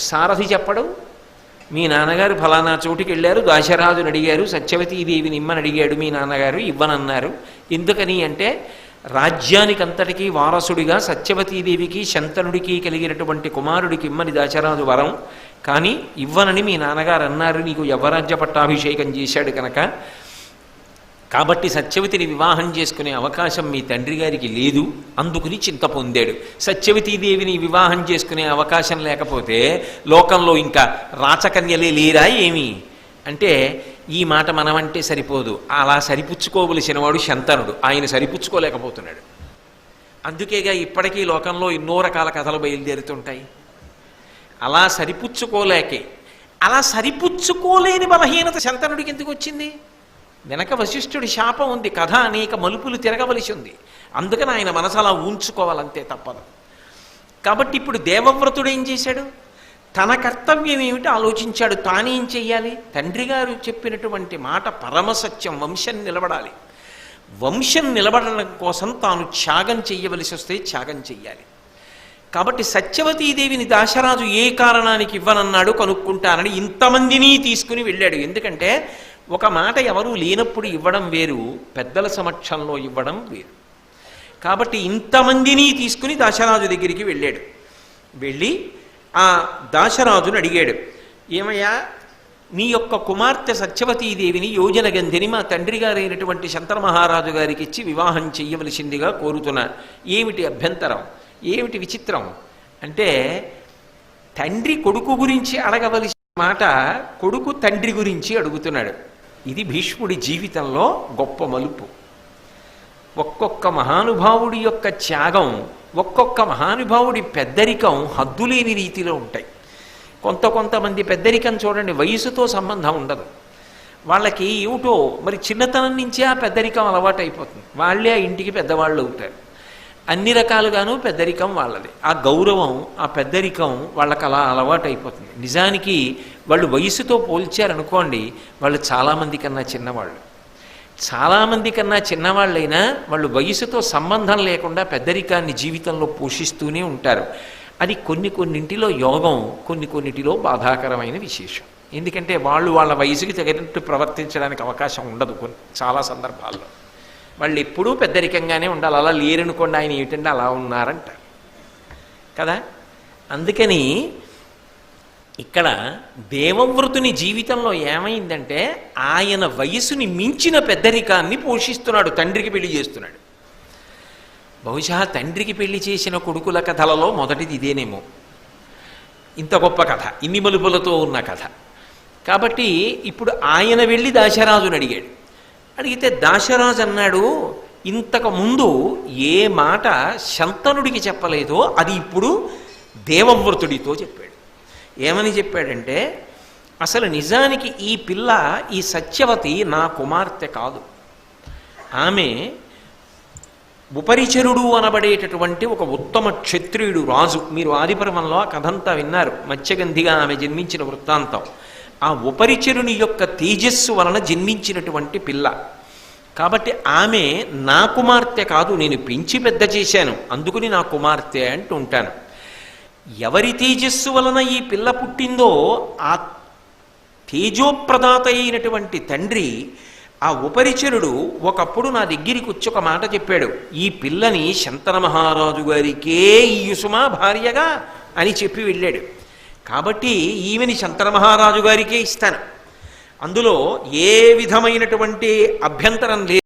సారథి చెప్పడం? మీ నాన్నగారు ఫలానా చోటుకి వెళ్ళారు దాశరాజుని అడిగారు సత్యవతీదేవిని ఇమ్మని అడిగాడు మీ నాన్నగారు ఇవ్వనన్నారు. ఎందుకని అంటే రాజ్యానికంతటికీ వారసుడిగా సత్యవతీదేవికి శంతనుడికి కలిగినటువంటి కుమారుడికి ఇమ్మని దాశరాజు వరం. కానీ ఇవ్వనని మీ నాన్నగారు అన్నారు నీకు యవ్వరాజ్య పట్టాభిషేకం చేశాడు కనుక. కాబట్టి సత్యవతిని వివాహం చేసుకునే అవకాశం మీ తండ్రి గారికి లేదు అందుకుని చింత పొందాడు. సత్యవతీదేవిని వివాహం చేసుకునే అవకాశం లేకపోతే లోకంలో ఇంకా రాచకన్యలే లేరా ఏమి? అంటే ఈ మాట మనమంటే సరిపోదు. అలా సరిపుచ్చుకోవలసిన వాడు శంతనుడు. ఆయన సరిపుచ్చుకోలేకపోతున్నాడు. అందుకేగా ఇప్పటికీ లోకంలో ఎన్నో రకాల కథలు బయలుదేరుతుంటాయి. అలా సరిపుచ్చుకోలేకే. అలా సరిపుచ్చుకోలేని బలహీనత శంతనుడికి ఎందుకు వచ్చింది? వెనక వశిష్ఠుడి శాపం ఉంది కథ అనేక మలుపులు తిరగవలసి ఉంది. అందుకని ఆయన మనసు అలా ఉంచుకోవాలంతే తప్పదు. కాబట్టి ఇప్పుడు దేవవ్రతుడు ఏం చేశాడు? తన కర్తవ్యం ఏమిటి ఆలోచించాడు తానేం చెయ్యాలి? తండ్రి గారు చెప్పినటువంటి మాట పరమసత్యం వంశం నిలబడాలి. వంశం నిలబడడం కోసం తాను త్యాగం చెయ్యవలసి వస్తే త్యాగం చెయ్యాలి. కాబట్టి సత్యవతీదేవిని దాశరాజు ఏ కారణానికి ఇవ్వనన్నాడు కనుక్కుంటానని ఇంతమందిని తీసుకుని వెళ్ళాడు. ఎందుకంటే ఒక మాట ఎవరూ లేనప్పుడు ఇవ్వడం వేరు పెద్దల సమక్షంలో ఇవ్వడం వేరు. కాబట్టి ఇంతమందిని తీసుకుని దాశరాజు దగ్గరికి వెళ్ళాడు. వెళ్ళి ఆ దాశరాజును అడిగాడు ఏమయ్యా నీ యొక్క కుమార్తె సత్యవతీదేవిని యోజన గంధిని మా తండ్రి గారైనటువంటి శంకర మహారాజు గారికి ఇచ్చి వివాహం చెయ్యవలసిందిగా కోరుతున్నా. ఏమిటి అభ్యంతరం? ఏమిటి విచిత్రం? అంటే తండ్రి కొడుకు గురించి అడగవలసిన మాట కొడుకు తండ్రి గురించి అడుగుతున్నాడు. ఇది భీష్ముడి జీవితంలో గొప్ప మలుపు. ఒక్కొక్క మహానుభావుడి యొక్క త్యాగం ఒక్కొక్క మహానుభావుడి పెద్దరికం హద్దులేని రీతిలో ఉంటాయి. కొంత కొంతమంది పెద్దరికం చూడండి వయసుతో సంబంధం ఉండదు. వాళ్ళకి ఏమిటో మరి చిన్నతనం నుంచే ఆ పెద్దరికం అలవాటు అయిపోతుంది వాళ్ళే ఆ ఇంటికి పెద్దవాళ్ళు అవుతారు. అన్ని రకాలుగాను పెద్దరికం వాళ్ళది. ఆ గౌరవం ఆ పెద్దరికం వాళ్ళకి అలా అలవాటు అయిపోతుంది నిజానికి వాళ్ళు వయసుతో పోల్చారనుకోండి వాళ్ళు చాలామంది కన్నా చిన్నవాళ్ళు. చాలామంది కన్నా చిన్నవాళ్ళైనా వాళ్ళు వయసుతో సంబంధం లేకుండా పెద్దరికాన్ని జీవితంలో పోషిస్తూనే ఉంటారు. అది కొన్ని కొన్నింటిలో యోగం కొన్ని కొన్నిటిలో బాధాకరమైన విశేషం. ఎందుకంటే వాళ్ళు వాళ్ళ వయసుకి తగినట్టు ప్రవర్తించడానికి అవకాశం ఉండదు కొన్ని చాలా సందర్భాల్లో. వాళ్ళు ఎప్పుడూ పెద్దరికంగానే ఉండాలి. అలా లేరనుకోండి ఆయన ఏమిటంటే అలా ఉన్నారంట. కదా? అందుకని ఇక్కడ దేవవ్రతుని జీవితంలో ఏమైందంటే ఆయన వయసుని మించిన పెద్దరికాన్ని పోషిస్తున్నాడు తండ్రికి పెళ్ళి చేస్తున్నాడు. బహుశా తండ్రికి పెళ్ళి చేసిన కొడుకుల కథలలో మొదటిది ఇదేనేమో. ఇంత గొప్ప కథ ఇన్ని మలుపులతో ఉన్న కథ. కాబట్టి ఇప్పుడు ఆయన వెళ్ళి దాశరాజుని అడిగాడు. అడిగితే దాశరాజు అన్నాడు ఇంతకు ముందు ఏ మాట శంతనుడికి చెప్పలేదో అది ఇప్పుడు దేవవ్రతుడితో చెప్పాడు. ఏమని చెప్పాడంటే అసలు నిజానికి ఈ పిల్ల ఈ సత్యవతి నా కుమార్తె కాదు. ఆమె ఉపరిచరుడు అనబడేటటువంటి ఒక ఉత్తమ క్షత్రియుడు రాజు. మీరు ఆదిపర్వంలో ఆ కథంతా విన్నారు. మత్స్యగంధిగా ఆమె జన్మించిన వృత్తాంతం. ఆ ఉపరిచరుని యొక్క తేజస్సు వలన జన్మించినటువంటి పిల్ల. కాబట్టి ఆమె నా కుమార్తె కాదు నేను పెంచి పెద్ద చేశాను అందుకుని నా కుమార్తె అంటూ ఉంటాను. ఎవరి తేజస్సు వలన ఈ పిల్ల పుట్టిందో ఆ తేజోప్రదాత అయినటువంటి తండ్రి ఆ ఉపరిచరుడు ఒకప్పుడు నా దగ్గరికి వచ్చి ఒక మాట చెప్పాడు. ఈ పిల్లని శంతన మహారాజు గారికే ఈ యుసుమా భార్యగా అని చెప్పి వెళ్ళాడు. కాబట్టి ఈమెని శంకర మహారాజు గారికే ఇస్తాను. అందులో ఏ విధమైనటువంటి అభ్యంతరం లేదు.